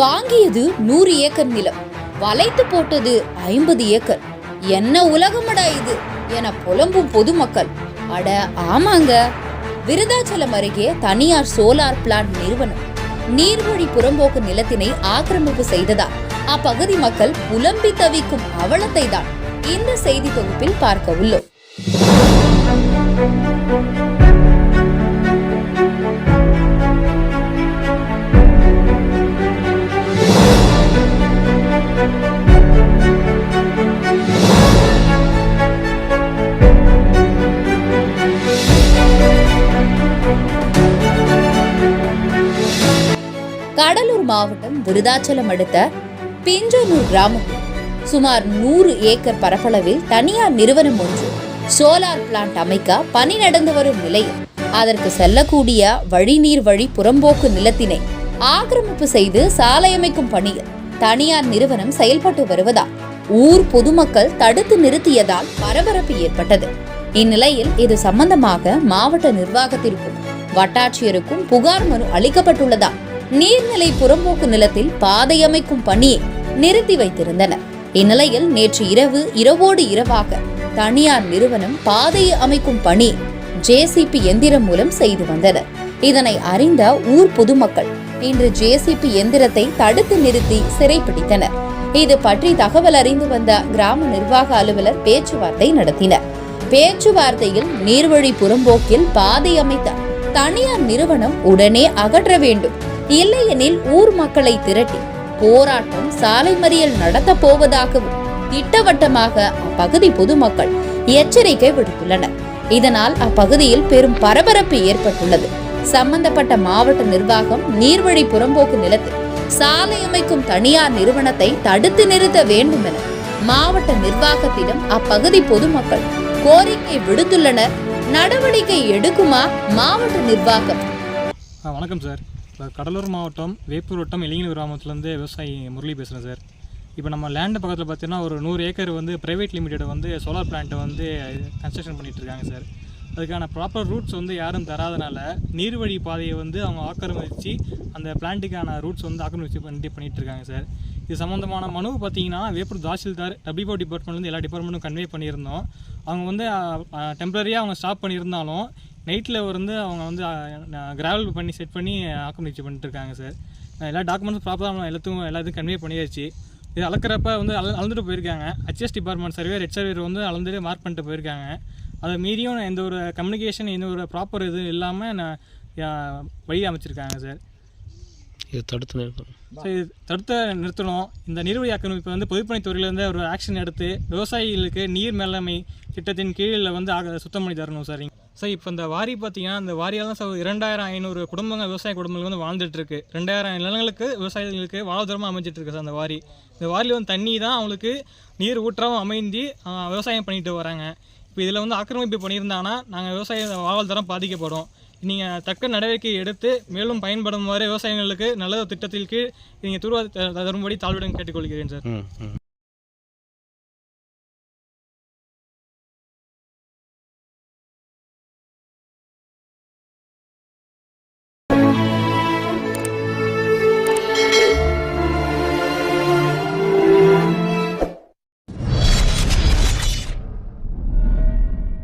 வாங்கியது நூறு ஏக்கர் நிலம். வளைத்து போட்டது ஐம்பது ஏக்கர். என்ன உலகமடா இது என புலம்பும் பொதுமக்கள். அட ஆமாங்க. விருதாச்சலம் அருகே தனியார் சோலார் பிளான்ட் நிறுவனம். நீர்வழி புறம்போக்கு நிலத்தினை ஆக்கிரமிப்பு செய்ததால் அப்பகுதி மக்கள் புலம்பி தவிக்கும் அவலத்தை தான் இந்த செய்தி தொகுப்பில் பார்க்க உள்ளோம். கடலூர் மாவட்டம் விருதாச்சலம் அடுத்த பிஞ்சனூர் கிராமத்தில் சுமார் நூறு ஏக்கர் பரப்பளவில் தனியார் நிறுவனம் ஒன்று. சோலார் பிளான்ட் அமைக்க பணி நடந்து வரும் நிலையில் அதற்கு செல்லக்கூடிய வழிநீர் வழி புறம்போக்கு நிலத்தினை ஆக்கிரமிப்பு செய்து சாலை அமைக்கும் பணியில் தனியார் நிறுவனம் செயல்பட்டு வருவதால் ஊர் பொதுமக்கள் தடுத்து நிறுத்தியதால் பரபரப்பு ஏற்பட்டது. இந்நிலையில் இது சம்பந்தமாக மாவட்ட நிர்வாகத்திற்கும் வட்டாட்சியருக்கும் புகார் மனு அளிக்கப்பட்டுள்ளதால் நீர்நிலை புறம்போக்கு நிலத்தில் பாதை அமைக்கும் பணியை நிறுத்தி வைத்திருந்தனர். இந்நிலையில் நேற்று இரவு இரவோடு இரவாக தனியார் நிறுவனம் பாதையை அமைக்கும் பணி ஜேசிபி எந்திரம் மூலம் செய்து வந்தனர் இதனை அறிந்த ஊர் பொதுமக்கள் இன்று ஜேசிபி எந்திரத்தை தடுத்து நிறுத்தி சிறைப்பிடித்தனர். இது பற்றி தகவல் அறிந்து வந்த கிராம நிர்வாக அலுவலர் பேச்சுவார்த்தை நடத்தினர். பேச்சுவார்த்தையில் நீர்வழி புறம்போக்கில் பாதை அமைத்த தனியார் நிறுவனம் உடனே அகற்ற வேண்டும். இல்லையெனில் ஊர் மக்களை திரட்டி போராட்டம் சாலை மறியல் நடத்தப் போவதாகவும் திட்டவட்டமாக அப்பகுதி பொதுமக்கள் எச்சரிக்கை விடுத்துள்ளனர். இதனால் அப்பகுதியில் பெரும் பரபரப்பு ஏற்பட்டுள்ளது. சம்பந்தப்பட்ட மாவட்ட நிர்வாகம் நீர்வழி புறம்போக்கு நிலத்தில் சாலை அமைக்கும் தனியார் நிறுவனத்தை தடுத்து நிறுத்த வேண்டும் என மாவட்ட நிர்வாகத்திடம் அப்பகுதி பொதுமக்கள் கோரிக்கை விடுத்துள்ளனர். நடவடிக்கை எடுக்குமா மாவட்ட நிர்வாகம்? வணக்கம் சார். இப்போ கடலூர் மாவட்டம் வேப்பூர் வட்டம் இளைஞர் கிராமத்துலேருந்து விவசாயி முரளி பேசுகிறேன் சார். இப்போ நம்ம லேண்டு பக்கத்தில் பார்த்தீங்கன்னா ஒரு நூறு ஏக்கர் வந்து ப்ரைவேட் லிமிடெட் வந்து சோலார் பிளான்ட்டை வந்து கன்ஸ்ட்ரக்ஷன் பண்ணிட்டு இருக்காங்க சார். அதுக்கான ப்ராப்பர் ரூட்ஸ் வந்து யாரும் தராதனால நீர்வழி பாதையை வந்து அவங்க ஆக்கிரமிச்சு அந்த பிளான்ட்டுக்கான ரூட்ஸ் வந்து ஆக்கிரமிச்சு பண்ணிட்டு பண்ணிட்டு இருக்காங்க சார். இது சம்மந்தமான மனு பார்த்தீங்கன்னா வேப்பூர் தாசில்தார் டபிள்யூஓ டிபார்ட்மெண்ட்லேருந்து எல்லா டிபார்ட்மெண்ட்டும் கன்வே பண்ணியிருந்தோம். அவங்க வந்து டெம்பரரியாக அவங்க ஸ்டாப் பண்ணியிருந்தாலும் நைட்டில் வந்து அவங்க வந்து கிராவல் பண்ணி செட் பண்ணி ஆக்கிரமிச்சு பண்ணிட்டு இருக்காங்க சார் எல்லா டாக்குமெண்ட்ஸும் ப்ராப்பராக எல்லாத்துக்கும் எல்லாத்துக்கும் கன்வே பண்ணியாச்சு. இது அளக்கிறப்ப வந்து அள அளந்துட்டு போயிருக்காங்க. HS department survey red surveyor வந்து அளந்துட்டு மார்க் பண்ணிட்டு போயிருக்காங்க. அதை மீறியும் எந்த ஒரு கம்யூனிகேஷன் எந்த ஒரு ப்ராப்பர் இது இல்லாமல் நான் வழி அமைச்சிருக்காங்க சார் இது தடுத்து நிறுத்தணும். ஸோ இது தடுத்த நிறுத்தணும். இந்த நீர்வழி ஆக்கிரமிப்பு வந்து பொதுப்பணித்துறையிலேருந்து ஒரு ஆக்ஷன் எடுத்து விவசாயிகளுக்கு நீர் மேலாண்மை திட்டத்தின் கீழில் வந்து ஆக சுத்தம் பண்ணி தரணும் சார் சார் இப்போ இந்த வாரி பார்த்தீங்கன்னா இந்த வாரியால் தான் சார் இரண்டாயிரம் ஐநூறு குடும்பங்கள் விவசாய குடும்பங்கள் வந்து வாழ்ந்துட்டுருக்கு. ரெண்டாயிரம் நிலங்களுக்கு விவசாயிகளுக்கு வாழ்வாதாரமாக அமைஞ்சிட்ருக்கு சார் அந்த வாரி. இந்த வாரியில் வந்து தண்ணி தான் அவங்களுக்கு நீர் ஊற்றவும் அமைந்து விவசாயம் பண்ணிட்டு வராங்க. இப்போ இதில் வந்து ஆக்கிரமிப்பு பண்ணியிருந்தாங்கன்னா நாங்கள் விவசாய வாழ்வாதாரம் பாதிக்கப்படும். நீங்கள் தக்க நடவடிக்கை எடுத்து மேலும் பயன்படுமாறு விவசாயிகளுக்கு நல்ல திட்டத்தில் கீழ் நீங்கள் துருவ தரும்படி தாழ்வுடன் கேட்டுக்கொள்கிறேன் சார்.